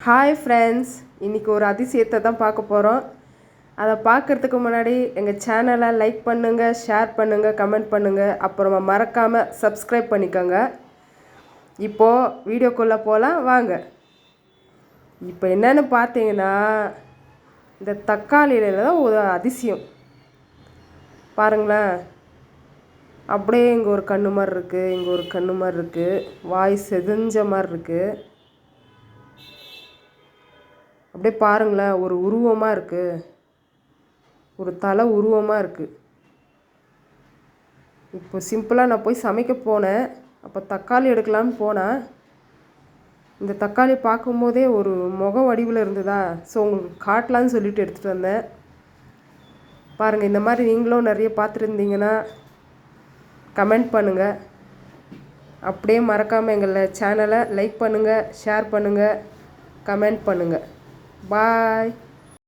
Hi friends இன்றைக்கி ஒரு அதிசயத்தை தான் பார்க்க போகிறோம் அதை பார்க்குறதுக்கு முன்னாடி எங்கள் சேனலை லைக் பண்ணுங்கள் ஷேர் பண்ணுங்கள் கமெண்ட் பண்ணுங்கள் அப்புறமா மறக்காமல் சப்ஸ்கிரைப் பண்ணிக்கோங்க. இப்போது வீடியோக்குள்ளே போகலாம் வாங்க. இப்போ என்னென்னு பார்த்தீங்கன்னா இந்த தக்காளியில் தான் ஒரு அதிசயம். பாருங்களேன். அப்படியே இங்கே ஒரு கண்ணு மாதிரி இருக்குது இங்கே ஒரு கண்ணு மாதிரி இருக்குது வாய் செதிஞ்ச மாதிரி இருக்குது அப்படியே பாருங்களேன் ஒரு உருவமாக இருக்குது ஒரு தலை உருவமாக இருக்குது இப்போ சிம்பிளாக நான் போய் சமைக்க போனேன். அப்போ தக்காளி எடுக்கலான்னு போனேன். இந்த தக்காளி பார்க்கும்போதே ஒரு முக வடிவில் இருந்ததா? ஸோ உங்களுக்கு காட்டலான்னு சொல்லிட்டு எடுத்துகிட்டு வந்தேன். பாருங்கள் இந்த மாதிரி நீங்களும் நிறைய பார்த்துருந்தீங்கன்னா கமெண்ட் பண்ணுங்கள் அப்படியே மறக்காமல் எங்களை சேனலை லைக் பண்ணுங்கள் ஷேர் பண்ணுங்கள் கமெண்ட் பண்ணுங்கள் பாய்